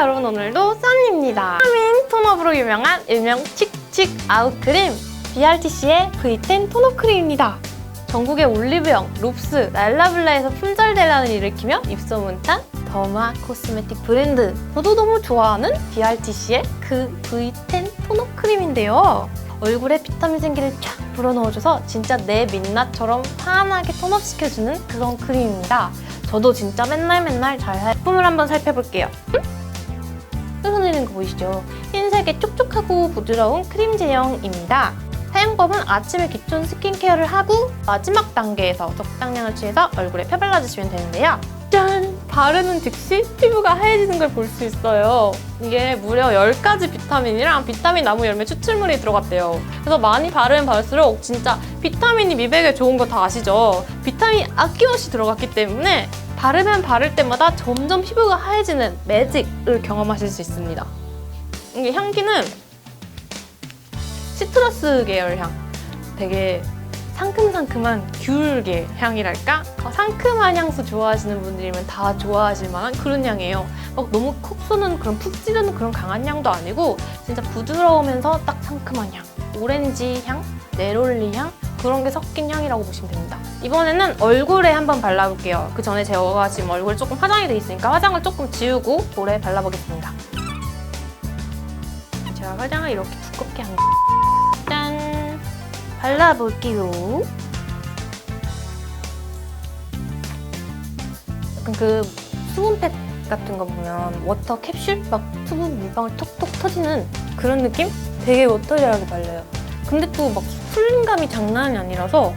여러분 오늘도 썬입니다. 비타민 톤업으로 유명한 일명 칙칙 아웃크림 BRTC의 V10 톤업 크림입니다. 전국의 올리브영, 롭스, 랄라블라에서 품절대란을 일으키며 입소문 탄 더마 코스메틱 브랜드 저도 너무 좋아하는 BRTC의 그 V10 톤업 크림인데요. 얼굴에 비타민 생기를 쫙 불어넣어줘서 진짜 내 민낯처럼 환하게 톤업시켜주는 그런 크림입니다. 저도 진짜 맨날 맨날 잘 살. 제품을 한번 살펴볼게요. 뜯어내는 거 보이시죠? 흰색의 촉촉하고 부드러운 크림 제형입니다. 사용법은 아침에 기존 스킨케어를 하고 마지막 단계에서 적당량을 취해서 얼굴에 펴발라주시면 되는데요. 짠! 바르는 즉시 피부가 하얘지는 걸 볼 수 있어요. 이게 무려 10가지 비타민이랑 비타민 나무 열매 추출물이 들어갔대요. 그래서 많이 바르면 바를수록 진짜 비타민이 미백에 좋은 거 다 아시죠? 비타민이 아낌없이 들어갔기 때문에 바르면 바를 때마다 점점 피부가 하얘지는 매직을 경험하실 수 있습니다. 이게 향기는 시트러스 계열 향. 되게 상큼상큼한 귤계 향이랄까? 어, 상큼한 향수 좋아하시는 분들이면 다 좋아하실 만한 그런 향이에요. 막 너무 콕 쏘는 그런 푹 찌르는 그런 강한 향도 아니고 진짜 부드러우면서 딱 상큼한 향. 오렌지 향, 네롤리 향 그런 게 섞인 향이라고 보시면 됩니다. 이번에는 얼굴에 한번 발라볼게요. 그 전에 제가 지금 얼굴 조금 화장이 돼 있으니까 화장을 조금 지우고 볼에 발라보겠습니다. 제가 화장을 이렇게 두껍게 한 짠! 발라볼게요. 약간 그 수분팩 같은 거 보면 워터 캡슐? 막 수분 물방울 톡톡 터지는 그런 느낌? 되게 워터리하게 발려요. 근데 또 막 풀림감이 장난이 아니라서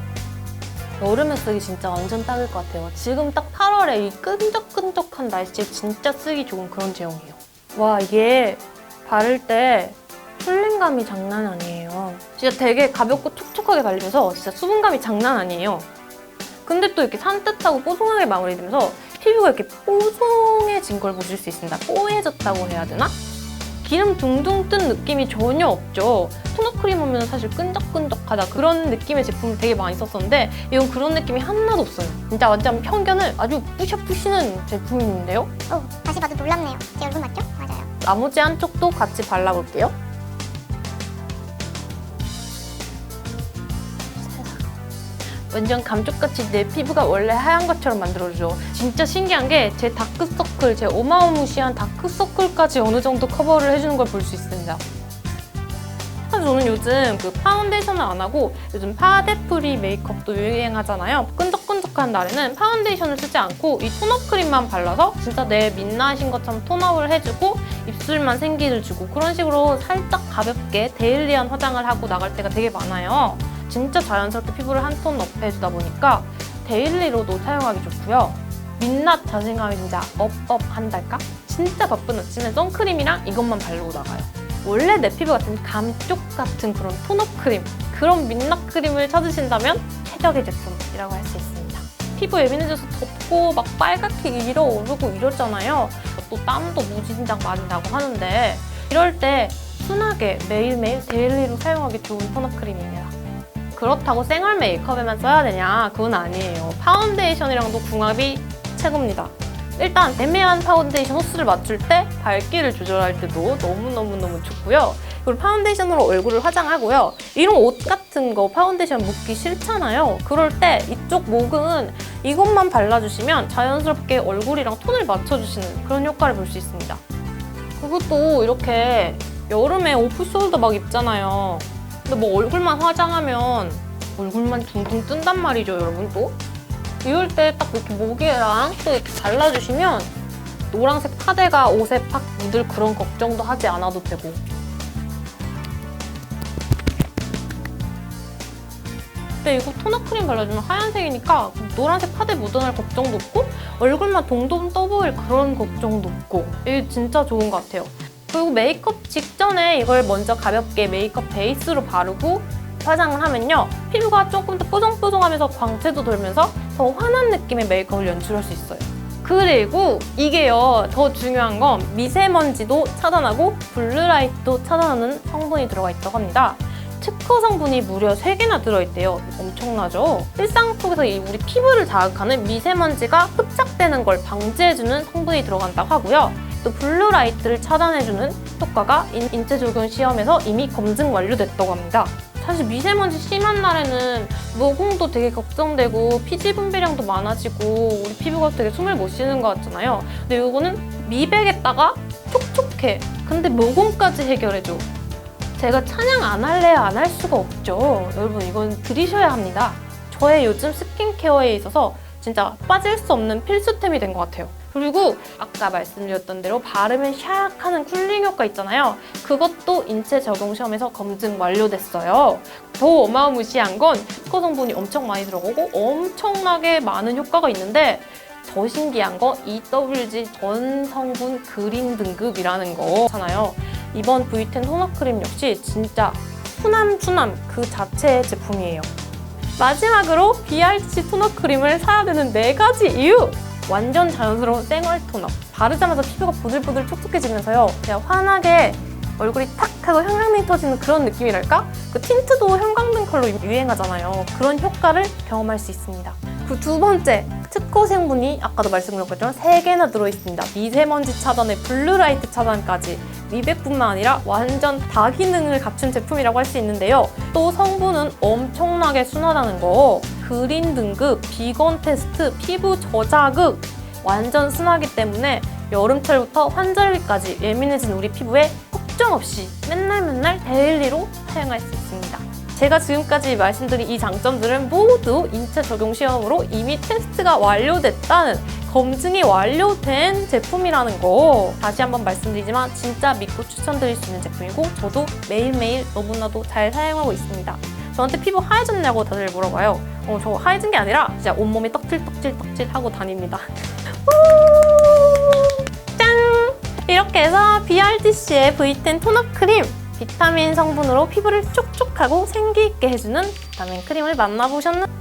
여름에 쓰기 진짜 완전 딱일 것 같아요. 지금 딱 8월에 이 끈적끈적한 날씨에 진짜 쓰기 좋은 그런 제형이에요. 와 이게 바를 때 풀림감이 장난 아니에요. 진짜 되게 가볍고 촉촉하게 발리면서 진짜 수분감이 장난 아니에요. 근데 또 이렇게 산뜻하고 뽀송하게 마무리되면서 피부가 이렇게 뽀송해진 걸 보실 수 있습니다. 뽀해졌다고 해야 되나? 기름 둥둥 뜬 느낌이 전혀 없죠. 토너 크림 하면 사실 끈적끈적하다 그런 느낌의 제품을 되게 많이 썼었는데 이건 그런 느낌이 하나도 없어요. 진짜 완전 편견을 아주 부셔부시는 제품인데요. 어, 다시 봐도 놀랍네요. 제 얼굴 맞죠? 맞아요. 나머지 한쪽도 같이 발라볼게요. 완전 감쪽같이 내 피부가 원래 하얀 것처럼 만들어줘. 진짜 신기한 게 제 다크서클, 제 어마어무시한 다크서클까지 어느 정도 커버를 해주는 걸 볼 수 있습니다. 사실 저는 요즘 그 파운데이션을 안 하고 요즘 파데프리 메이크업도 유행하잖아요. 끈적끈적한 날에는 파운데이션을 쓰지 않고 이 톤업 크림만 발라서 진짜 내 민낯인 것처럼 톤업을 해주고 입술만 생기를 주고 그런 식으로 살짝 가볍게 데일리한 화장을 하고 나갈 때가 되게 많아요. 진짜 자연스럽게 피부를 한 톤 업해주다 보니까 데일리로도 사용하기 좋고요. 민낯 자신감이 진짜 업업 한달까? 진짜 바쁜 아침에 선크림이랑 이것만 바르고 나가요. 원래 내 피부 같은 감쪽 같은 그런 톤업 크림, 그런 민낯 크림을 찾으신다면 최적의 제품이라고 할 수 있습니다. 피부 예민해져서 덥고 막 빨갛게 일어오르고 이러잖아요. 또 땀도 무진장 많이 나고 하는데 이럴 때 순하게 매일매일 데일리로 사용하기 좋은 톤업 크림입니다. 그렇다고 생얼 메이크업에만 써야 되냐? 그건 아니에요. 파운데이션이랑도 궁합이 최고입니다. 일단 애매한 파운데이션 호수를 맞출 때 밝기를 조절할 때도 너무너무너무 좋고요. 그리고 파운데이션으로 얼굴을 화장하고요. 이런 옷 같은 거 파운데이션 묻기 싫잖아요. 그럴 때 이쪽 목은 이것만 발라주시면 자연스럽게 얼굴이랑 톤을 맞춰주시는 그런 효과를 볼 수 있습니다. 그것도 이렇게 여름에 오프숄더 막 입잖아요. 근데 뭐 얼굴만 화장하면 얼굴만 둥둥 뜬단 말이죠, 여러분 또. 이럴 때 딱 이렇게 목에랑 또 이렇게 발라주시면 노란색 파데가 옷에 팍 묻을 그런 걱정도 하지 않아도 되고. 근데 이거 토너 크림 발라주면 하얀색이니까 노란색 파데 묻어날 걱정도 없고 얼굴만 동동 떠보일 그런 걱정도 없고 이게 진짜 좋은 것 같아요. 그리고 메이크업 직전에 이걸 먼저 가볍게 메이크업 베이스로 바르고 화장을 하면요. 피부가 조금 더 뽀송뽀송하면서 광채도 돌면서 더 환한 느낌의 메이크업을 연출할 수 있어요. 그리고 이게요. 더 중요한 건 미세먼지도 차단하고 블루라이트도 차단하는 성분이 들어가 있다고 합니다. 특허 성분이 무려 3개나 들어있대요. 엄청나죠? 일상 속에서 이 우리 피부를 자극하는 미세먼지가 흡착되는 걸 방지해주는 성분이 들어간다고 하고요. 또 블루라이트를 차단해주는 효과가 인- 인체 적용 시험에서 이미 검증 완료됐다고 합니다. 사실 미세먼지 심한 날에는 모공도 되게 걱정되고 피지 분비량도 많아지고 우리 피부가 되게 숨을 못 쉬는 것 같잖아요. 근데 이거는 미백에다가 촉촉해. 근데 모공까지 해결해줘. 제가 찬양 안 할래야 안 할 수가 없죠. 여러분 이건 들이셔야 합니다. 저의 요즘 스킨케어에 있어서 진짜 빠질 수 없는 필수템이 된 것 같아요. 그리고 아까 말씀드렸던 대로 바르면 샥 하는 쿨링 효과 있잖아요. 그것도 인체 적용 시험에서 검증 완료됐어요. 더 어마무시한 건 스코 성분이 엄청 많이 들어가고 엄청나게 많은 효과가 있는데 더 신기한 거 EWG 전 성분 그린 등급이라는 거잖아요. 이번 V10 토너 크림 역시 진짜 순함 그 자체의 제품이에요. 마지막으로 BRC 토너 크림을 사야 되는 네 가지 이유! 완전 자연스러운 생얼 토너. 바르자마자 피부가 보들보들 촉촉해지면서요. 그냥 환하게 얼굴이 탁 하고 형광등 터지는 그런 느낌이랄까? 그 틴트도 형광등 컬러 유행하잖아요. 그런 효과를 경험할 수 있습니다. 그 두 번째, 특허 성분이 아까도 말씀드렸겠지만 세개나 들어있습니다. 미세먼지 차단에 블루라이트 차단까지 미백뿐만 아니라 완전 다 기능을 갖춘 제품이라고 할 수 있는데요. 또 성분은 엄청나게 순하다는 거. 그린 등급, 비건 테스트, 피부 저자극 완전 순하기 때문에 여름철부터 환절기까지 예민해진 우리 피부에 걱정 없이 맨날 맨날 데일리로 사용할 수 있습니다. 제가 지금까지 말씀드린 이 장점들은 모두 인체 적용 시험으로 이미 테스트가 완료됐다는 검증이 완료된 제품이라는 거 다시 한번 말씀드리지만 진짜 믿고 추천드릴 수 있는 제품이고 저도 매일매일 너무나도 잘 사용하고 있습니다. 저한테 피부 하얘졌냐고 다들 물어봐요. 어, 저 하얘진 게 아니라 진짜 온몸이 떡질떡질떡질 하고 다닙니다. 이렇게 해서 BRTC의 V10 톤업 크림 비타민 성분으로 피부를 촉촉하고 생기 있게 해주는 비타민 크림을 만나보셨는데